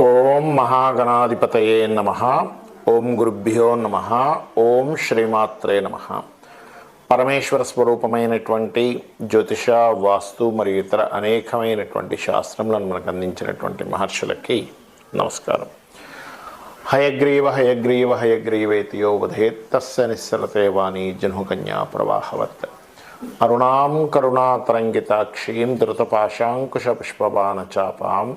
ఓం మహాగణాధిపతయే నమ. ఓం గురుభ్యో నమ. ఓం శ్రీమాత్రే నమ. పరమేశ్వర స్వరూపమైనటువంటి జ్యోతిష వాస్తు మరియు ఇతర అనేకమైనటువంటి శాస్త్రములను మనకు అందించినటువంటి మహర్షులకి నమస్కారం. హయగ్రీవ హయగ్రీవ హయగ్రీవేతియో వధేత్తస్య తస్య వాణి జనుకన్యా ప్రవాహవత్. అరుణాం కరుణాతరంగితాక్షీం ధృతపాశాంకుశ పుష్పబాణచాపాం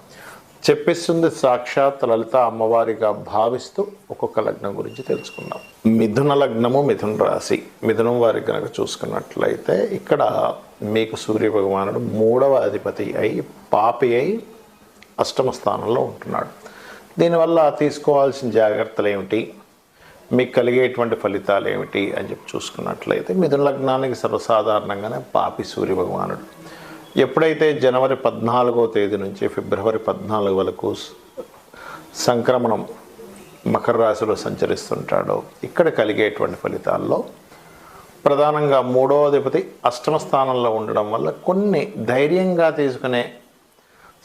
చెప్పిస్తుంది సాక్షాత్ లలిత అమ్మవారిగా భావిస్తూ ఒక్కొక్క లగ్నం గురించి తెలుసుకుందాం. మిథున లగ్నము మిథున రాశి. మిథునం వారికి కనుక చూసుకున్నట్లయితే ఇక్కడ మీకు సూర్య భగవానుడు మూడవ అధిపతి అయి పాపి అయి అష్టమ స్థానంలో ఉంటున్నాడు. దీనివల్ల తీసుకోవాల్సిన జాగ్రత్తలు ఏమిటి మీకు కలిగేటువంటి ఫలితాలు ఏమిటి అని చెప్పి చూసుకున్నట్లయితే మిథున లగ్నానికి సర్వసాధారణంగానే పాపి సూర్య భగవానుడు ఎప్పుడైతే జనవరి పద్నాలుగో తేదీ నుంచి ఫిబ్రవరి పద్నాలుగు వరకు సంక్రమణం మకర రాశిలో సంచరిస్తుంటాడో ఇక్కడ కలిగేటువంటి ఫలితాల్లో ప్రధానంగా మూడవ అధిపతి అష్టమ స్థానంలో ఉండడం వల్ల కొన్ని ధైర్యంగా తీసుకునే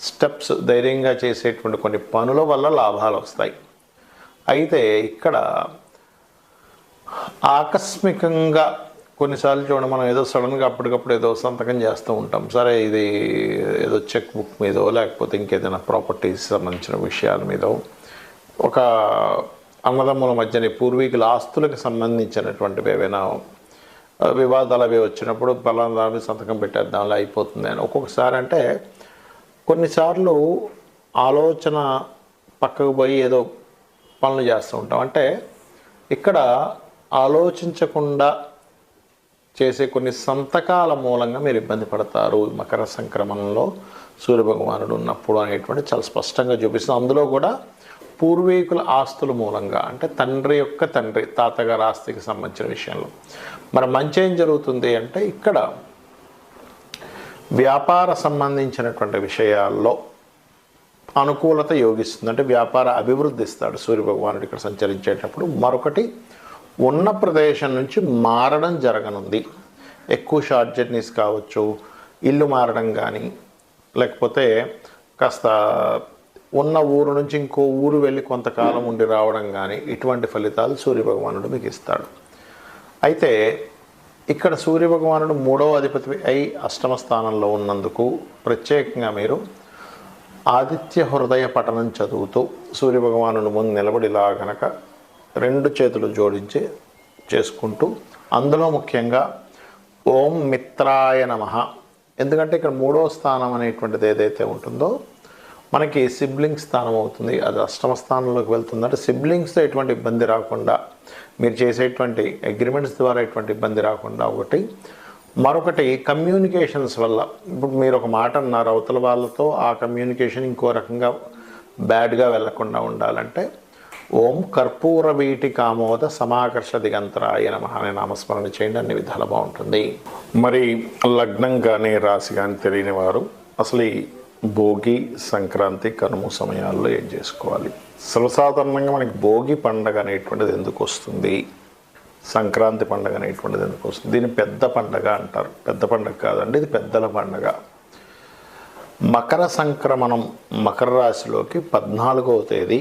స్టెప్స్ ధైర్యంగా చేసేటువంటి కొన్ని పనుల వల్ల లాభాలు వస్తాయి. అయితే ఇక్కడ ఆకస్మికంగా కొన్నిసార్లు చూడండి మనం ఏదో సడన్గా అప్పటికప్పుడు ఏదో సంతకం చేస్తూ ఉంటాం. సరే ఇది ఏదో చెక్ బుక్ మీదో లేకపోతే ఇంకేదైనా ప్రాపర్టీస్ సంబంధించిన విషయాల మీదో. ఒక అన్నదమ్ముల మధ్యనే పూర్వీకుల ఆస్తులకు సంబంధించినటువంటివి ఏవైనా వివాదాలు అవి వచ్చినప్పుడు పలానా దాని సంతకం పెట్టేద్దాం అయిపోతుంది అని. ఒక్కొక్కసారి అంటే కొన్నిసార్లు ఆలోచన పక్కకు పోయి ఏదో పనులు చేస్తూ ఉంటాం. అంటే ఇక్కడ ఆలోచించకుండా చేసే కొన్ని సంతకాల మూలంగా మీరు ఇబ్బంది పడతారు మకర సంక్రమణంలో సూర్యభగవానుడు ఉన్నప్పుడు అనేటువంటి చాలా స్పష్టంగా చూపిస్తుంది. అందులో కూడా పూర్వీకుల ఆస్తుల మూలంగా అంటే తండ్రి యొక్క తండ్రి తాతగారి ఆస్తికి సంబంధించిన విషయంలో. మరి మంచి ఏం జరుగుతుంది అంటే ఇక్కడ వ్యాపార సంబంధించినటువంటి విషయాల్లో అనుకూలత యోగిస్తుంది. అంటే వ్యాపార అభివృద్ధి ఇస్తాడు సూర్యభగవానుడు ఇక్కడ సంచరించేటప్పుడు. మరొకటి ఉన్న ప్రదేశం నుంచి మారడం జరగనుంది. ఎక్కువ షార్ట్ జర్నీస్ కావచ్చు ఇల్లు మారడం కానీ లేకపోతే కాస్త ఉన్న ఊరు నుంచి ఇంకో ఊరు వెళ్ళి కొంతకాలం ఉండి రావడం కానీ ఇటువంటి ఫలితాలు సూర్యభగవానుడు మీకు ఇస్తాడు. అయితే ఇక్కడ సూర్యభగవానుడు మూడవ అధిపతి అయి అష్టమ స్థానంలో ఉన్నందుకు ప్రత్యేకంగా మీరు ఆదిత్య హృదయ పఠనం చదువుతూ సూర్యభగవానుడు ముందు నిలబడిలా గనక రెండు చేతులు జోడించి చేసుకుంటూ అందులో ముఖ్యంగా ఓం మిత్రాయ నమ. ఎందుకంటే ఇక్కడ మూడవ స్థానం అనేటువంటిది ఏదైతే ఉంటుందో మనకి సిబ్లింగ్ స్థానం అవుతుంది. అది అష్టమ స్థానంలోకి వెళ్తుందంటే సిబ్లింగ్స్తో ఎటువంటి ఇబ్బంది రాకుండా మీరు చేసేటువంటి అగ్రిమెంట్స్ ద్వారా ఎటువంటి ఇబ్బంది రాకుండా ఒకటి. మరొకటి కమ్యూనికేషన్స్ వల్ల. ఇప్పుడు మీరు ఒక మాట అన్నారు అవతల వాళ్ళతో ఆ కమ్యూనికేషన్ ఇంకో రకంగా బ్యాడ్గా వెళ్ళకుండా ఉండాలంటే ఓం కర్పూర వీటి కామోద సమాకర్ష దిగంతరాయ నమ అనే నామస్మరణ చేయండి. అన్ని విధాలు బాగుంటుంది. మరి లగ్నం కానీ రాశి కానీ తెలియని వారు అసలు ఈ భోగి సంక్రాంతి కనుము సమయాల్లో ఏం చేసుకోవాలి? సర్వసాధారణంగా మనకి భోగి పండగ అనేటువంటిది ఎందుకు వస్తుంది? సంక్రాంతి పండగ అనేటువంటిది ఎందుకు వస్తుంది? దీన్ని పెద్ద పండగ అంటారు. పెద్ద పండగ కాదండి ఇది పెద్దల పండగ. మకర సంక్రమణం మకర రాశిలోకి పద్నాలుగవ తేదీ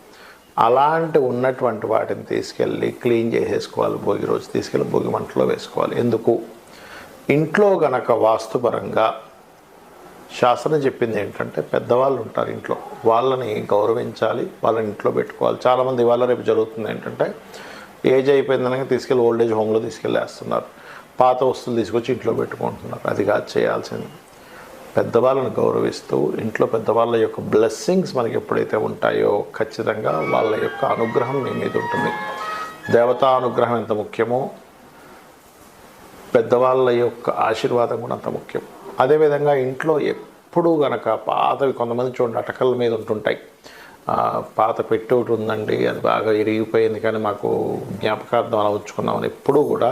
అలాంటి ఉన్నటువంటి వాటిని తీసుకెళ్ళి క్లీన్ చేసేసుకోవాలి భోగి రోజు తీసుకెళ్ళి భోగి మంటలో వేసుకోవాలి. ఎందుకు? ఇంట్లో గనక వాస్తుపరంగా శాస్త్రం చెప్పింది ఏంటంటే పెద్దవాళ్ళు ఉంటారు ఇంట్లో వాళ్ళని గౌరవించాలి వాళ్ళని ఇంట్లో పెట్టుకోవాలి. చాలామంది ఇవాళ రేపు జరుగుతుంది ఏంటంటే ఏజ్ అయిపోయిందనగా తీసుకెళ్ళి ఓల్డ్ ఏజ్ హోమ్లో తీసుకెళ్ళేస్తున్నారు. పాత వస్తువులు తీసుకొచ్చి ఇంట్లో పెట్టుకుంటున్నారు. అది కాదు చేయాల్సింది. పెద్దవాళ్ళని గౌరవిస్తూ ఇంట్లో పెద్దవాళ్ళ యొక్క బ్లెస్సింగ్స్ మనకి ఎప్పుడైతే ఉంటాయో ఖచ్చితంగా వాళ్ళ యొక్క అనుగ్రహం మీ మీద ఉంటుంది. దేవతా అనుగ్రహం ఎంత ముఖ్యమో పెద్దవాళ్ళ యొక్క ఆశీర్వాదం కూడా అంత ముఖ్యం. అదేవిధంగా ఇంట్లో ఎప్పుడూ గనక పాతవి కొంతమంది చూడండి అటకల మీద ఉంటుంటాయి. పాత పెట్టి ఒకటి ఉందండి అది బాగా ఇరిగిపోయింది కానీ మాకు జ్ఞాపకార్థం అలా ఉంచుకున్నామని ఎప్పుడూ కూడా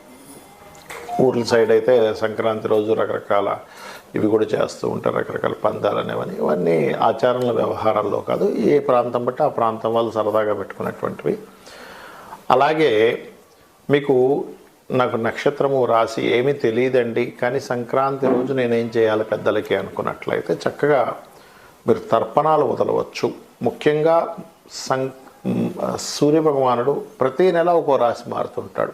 ఊర్ల సైడ్ అయితే సంక్రాంతి రోజు రకరకాల ఇవి కూడా చేస్తూ ఉంటారు రకరకాల పందాలు అనేవని ఇవన్నీ ఆచారంలో వ్యవహారాల్లో కాదు ఏ ప్రాంతం బట్టి ఆ ప్రాంతం వాళ్ళు సరదాగా పెట్టుకున్నటువంటివి అలాగే మీకు నాకు నక్షత్రము రాసి ఏమీ తెలియదండి కానీ సంక్రాంతి రోజు నేనేం చేయాలి పెద్దలకి అనుకున్నట్లయితే చక్కగా మీరు తర్పణాలు వదలవచ్చు. ముఖ్యంగా సం సూర్యభగవానుడు ప్రతి నెల ఒక్కో రాశి మారుతుంటాడు.